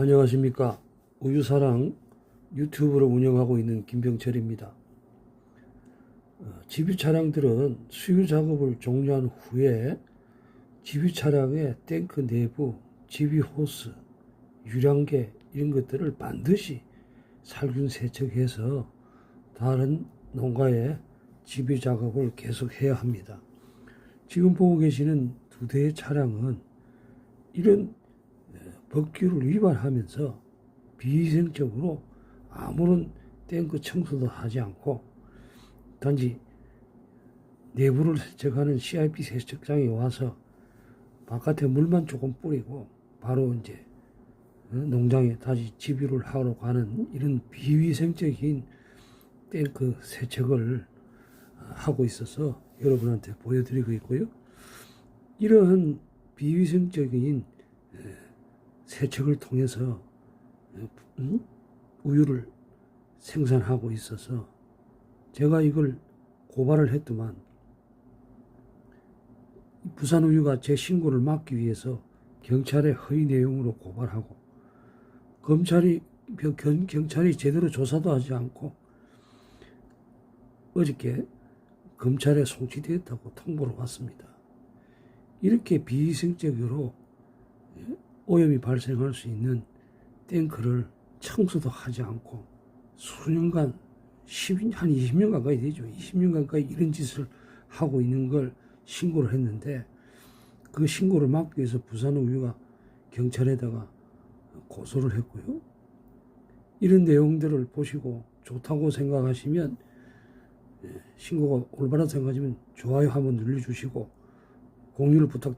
안녕하십니까. 우유사랑 유튜브를 운영하고 있는 김병철입니다. 어, 집유 차량들은 수유 작업을 종료한 후에 집유 차량의 탱크 내부 집유 호스, 유량계 이런 것들을 반드시 살균 세척해서 다른 농가에 집유 작업을 계속해야 합니다. 지금 보고 계시는 두 대의 차량은 이런 법규를 위반하면서 비위생적으로 아무런 탱크 청소도 하지 않고 단지 내부를 세척하는 CIP 세척장에 와서 바깥에 물만 조금 뿌리고 바로 이제 어, 농장에 다시 집유를 하러 가는 이런 비위생적인 탱크 세척을 하고 있어서 여러분한테 보여드리고 있고요. 이러한 비위생적인 세척을 통해서 음? 우유를 생산하고 있어서 제가 이걸 고발을 했더만 부산 우유가 제 신고를 막기 위해서 경찰에 허위 내용으로 고발하고 검찰이 경- 경찰이 제대로 조사도 하지 않고 어저께 검찰에 송치되었다고 통보를 왔습니다. 이렇게 비위생적으로 오염이 발생할 수 있는 탱크를 청소도 하지 않고 수년간 10, 한 20년 가까이 되죠. 20년 가까이 이런 짓을 하고 있는 걸 신고를 했는데 그 신고를 막기 위해서 부산우유가 경찰에다가 고소를 했고요. 이런 내용들을 보시고 좋다고 생각하시면 예, 신고가 올바라 생각하시면 좋아요 한번 눌러주시고 공유를 부탁드립니다.